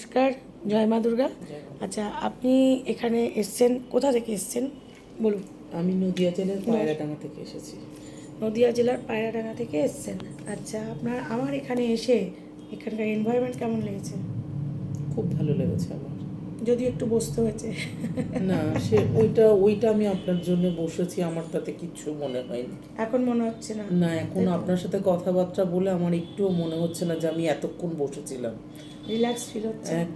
নমস্কার জয় মা দুর্গা। আচ্ছা আপনি এখানে এসছেন কোথা থেকে এসছেন? বলুন। আমি নদিয়া জেলার পায়রাডাঙ্গা থেকে এসেছি। নদিয়া জেলার পায়রাডাঙ্গা থেকে এসছেন। আচ্ছা আপনার আমার এখানে এসে এখানকার এনভায়রনমেন্ট কেমন লেগেছে? খুব ভালো লেগেছে আমার। যদিও একটু বসতে হয়েছে। না সে ওইটা ওইটা আমি আপনার জন্য বসেছি আমার তাতে কিচ্ছু মনে হয়নি। এখন মনে হচ্ছে না। না এখন আপনার সাথে কথাবার্তা বলে আমার একটুও মনে হচ্ছে না যে আমি এতক্ষণ বসেছিলাম। রিল্যাক্স ফিল হচ্ছে।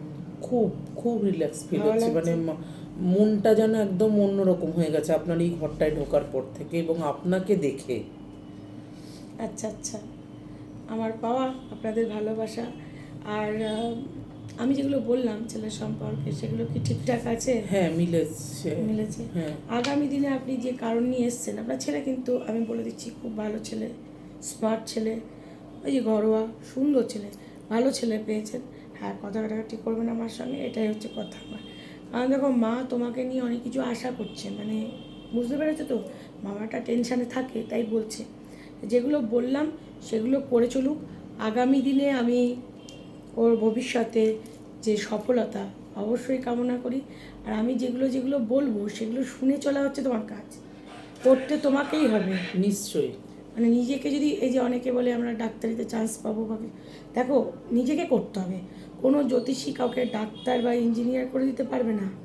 খুব খুব রিল্যাক্স ফিল হচ্ছে। মানে মনটা যেন একদম অন্যরকম হয়ে গেছে আপনার এই ঘরটায় ঢোকার পর থেকে এবং আপনাকে দেখে। আচ্ছা আচ্ছা। আমার পাওয়া আপনাদের ভালোবাসা। আর আমি যেগুলো বললাম ছেলের সম্পর্কে সেগুলো কি ঠিকঠাক আছে? হ্যাঁ মিলেছে। মিলেছে। হ্যাঁ। আগামী দিনে আপনি যে কারণ নিয়ে এসছেন আপনার ছেলে কিন্তু আমি বলে দিচ্ছি খুব ভালো ছেলে স্মার্ট ছেলে ওই যে ঘরোয়া সুন্দর ছেলে ভালো ছেলে পেয়েছেন। হ্যাঁ কথা কাটাকাটি করবেন আমার সঙ্গে এটাই হচ্ছে কথা আমার। কারণ দেখো মা তোমাকে নিয়ে অনেক কিছু আশা করছে মানে বুঝতে পেরেছ তো? মামাটা টেনশানে থাকে তাই বলছে। যেগুলো বললাম সেগুলো করে চলুক। আগামী দিনে আমি ওর ভবিষ্যতে যে সফলতা অবশ্যই কামনা করি। আর আমি যেগুলো যেগুলো বলব সেগুলো শুনে চলা হচ্ছে তোমার কাজ। করতে তোমাকেই হবে। নিশ্চয়ই। মানে নিজেকে যদি এই যে অনেকে বলে আমরা ডাক্তারিতে চান্স পাবো বা দেখো নিজেকে করতে হবে। কোনো জ্যোতিষী কাউকে ডাক্তার বা ইঞ্জিনিয়ার করে দিতে পারবে না।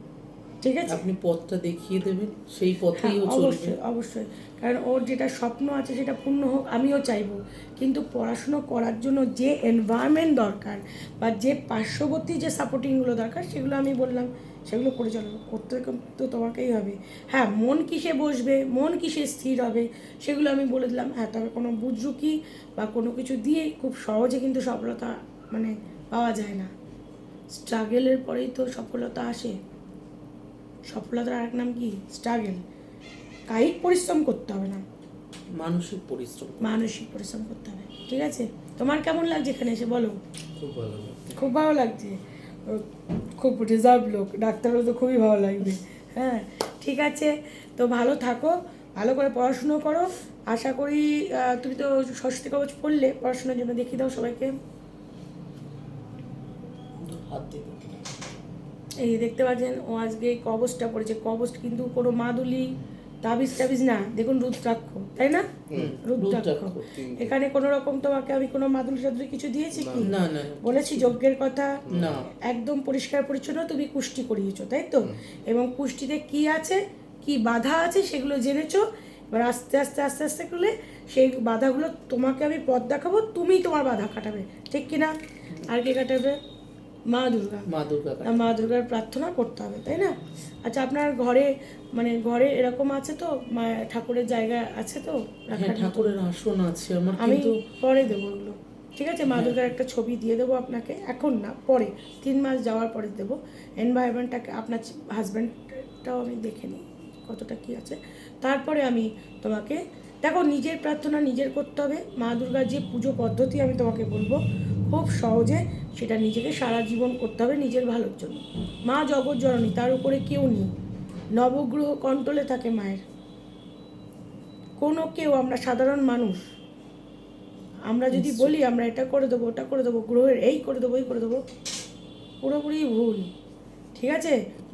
ঠিক আছে? আপনি পথটা দেখিয়ে দেবেন সেই পথেই হ্যাঁ, ও চলবে। অবশ্যই অবশ্যই। কারণ ওর যেটা স্বপ্ন আছে সেটা পূর্ণ হোক আমিও চাইব। কিন্তু পড়াশুনো করার জন্য যে এনভায়রনমেন্ট দরকার বা যে পার্শ্ববর্তী যে সাপোর্টিংগুলো দরকার সেগুলো আমি বললাম সেগুলো করে চলো। করতে তো তোমাকেই হবে। হ্যাঁ মন কিসে বসবে মন কিসে স্থির হবে সেগুলো আমি বলে দিলাম। হ্যাঁ তবে কোনো বুজরুকি বা কোনো কিছু দিয়ে খুব সহজে কিন্তু সফলতা মানে পাওয়া যায় না। স্ট্রাগেলের পরেই তো সফলতা আসে। সফলতার আরেক নাম কি? স্ট্রাগেল কায়িক পরিশ্রম করতে হবে না। মানসিক পরিশ্রম। মানসিক পরিশ্রম করতে হবে। ঠিক আছে? তোমার কেমন লাগছে এখানে এসে বলো? খুব ভালো লাগে খুব ভালো লাগছে। খুব রিজার্ভ লোক। ডাক্তার তো খুবই ভালো লাগবে। হ্যাঁ ঠিক আছে। তো ভালো থাকো। ভালো করে পড়াশুনো করো। আশা করি তুমি তো সরস্বতী কবচ পড়লে। পড়াশোনার জন্য দেখিয়ে দাও সবাইকে। হাত দিয়ে। এই দেখতে পাচ্ছেন ও আজকে এই কবচটা পড়েছে। কবচ কিন্তু কোনো মাদুলি তাবিজ টাবিজ না। দেখুন রুদ্রাক্ষ তাই না? রুদ্রাক্ষ। এখানে কোনো রকম তোমাকে আমি কোনো মাদুলি টাদুলি কিছু দিয়েছি কি? না না বলেছি যজ্ঞের কথা? না। একদম পরিষ্কার পরিচ্ছন্ন তুমি কুষ্টি করিয়েছো তাই তো? এবং কুষ্টিতে কি আছে কি বাধা আছে সেগুলো জেনেছো? এবার আস্তে আস্তে আস্তে আস্তে করলে সেই বাধাগুলো তোমাকে আমি পথ দেখাবো তুমি তোমার বাধা কাটাবে। ঠিক কি না আর কে কাটাবে? মা দুর্গা। মা দুর্গা মা দুর্গার প্রার্থনা করতে হবে তাই না? আচ্ছা আপনার ঘরে মানে ঘরে এরকম আছে তো? মা ঠাকুরের জায়গা আছে তো? হ্যাঁ ঠাকুরের আসন আছে আমার আমি পরে দেবো ওগুলো। ঠিক আছে মা দুর্গার একটা ছবি দিয়ে দেবো আপনাকে এখন না পরে। তিন মাস যাওয়ার পরে দেবো। এনভায়রনমেন্টটাকে আপনার হাজব্যান্ডটাও আমি দেখে নিই কতটা কি আছে। তারপরে আমি তোমাকে দেখো নিজের প্রার্থনা নিজের করতে হবে। মা দুর্গার যে পুজো পদ্ধতি আমি তোমাকে বলব খুব সহজে সেটা নিজেকে সারা জীবন করতে হবে নিজের ভালোর জন্য। মা জগৎ জননী তার উপরে কেউ নেই। নবগ্রহ কন্ট্রোলে থাকে মায়ের। কোনো কেউ আমরা সাধারণ মানুষ আমরা যদি বলি আমরা এটা করে দেবো ওটা করে দেবো গ্রহের এই করে দেবো এই করে দেবো পুরোপুরি ভুল। ঠিক আছে?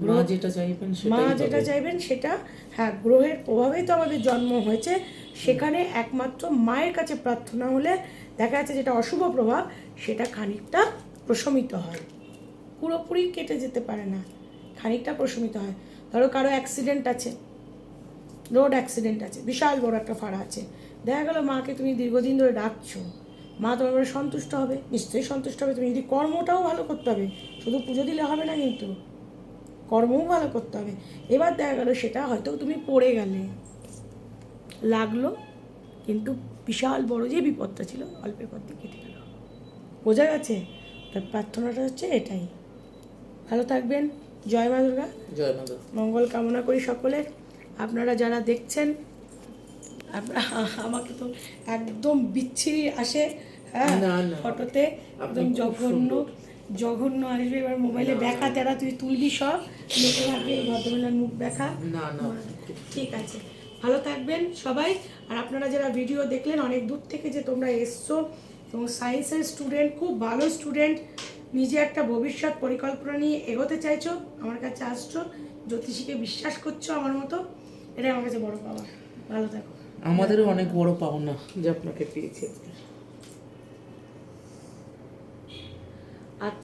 মা যেটা চাইবেন মা যেটা চাইবেন সেটা হ্যাঁ গ্রহের প্রভাবেই তো আমাদের জন্ম হয়েছে। সেখানে একমাত্র মায়ের কাছে প্রার্থনা হলে দেখা যাচ্ছে যেটা অশুভ প্রভাব সেটা খানিকটা প্রশমিত হয়। পুরোপুরি কেটে যেতে পারে না খানিকটা প্রশমিত হয়। ধরো কারও অ্যাক্সিডেন্ট আছে রোড অ্যাক্সিডেন্ট আছে বিশাল বড় একটা ফাড়া আছে। দেখা গেলো মাকে তুমি দীর্ঘদিন ধরে ডাকছো মা তোমার সন্তুষ্ট হবে নিশ্চয়ই সন্তুষ্ট হবে। তুমি যদি কর্মটাও ভালো করতে হবে শুধু পুজো দিলে হবে না কিন্তু। কর্মও ভালো করতে হবে। এবার দেখা গেলো সেটা হয়তো তুমি পড়ে গেলে। লাগল কিন্তু বিশাল বড় যে বিপদটা ছিল অল্পের পর দিয়ে কেটে গেল। বোঝা গেছে? তার প্রার্থনাটা হচ্ছে এটাই। ভালো থাকবেন। জয় মা দুর্গা। জয় মা দুর্গা। মঙ্গল কামনা করি সকলের। আপনারা যারা দেখছেন আপনারা আমাকে তো একদম বিচ্ছিরি আসে হ্যাঁ। ফটোতে। একদম জঘন্য। জঘন্য আসবে এবার মোবাইলে দেখা তেরা তুই তুলবি সব লোকে ভাববে এই ভদ্রমহিলার মুখ দেখা। না না। ঠিক আছে। ভালো থাকবেন সবাই। আর আপনারা যারা ভিডিও দেখলেন অনেক দূর থেকে যে তোমরা এসছো এবং সায়েন্সের স্টুডেন্ট খুব ভালো স্টুডেন্ট নিজে একটা ভবিষ্যৎ পরিকল্পনা নিয়ে এগোতে চাইছো আমার কাছে আসছো জ্যোতিষীকে বিশ্বাস করছ আমার মতো এটাই আমার কাছে বড় পাওয়া। ভালো থাকো। আমাদেরও অনেক বড় পাওনা যে আপনাকে পেয়েছি।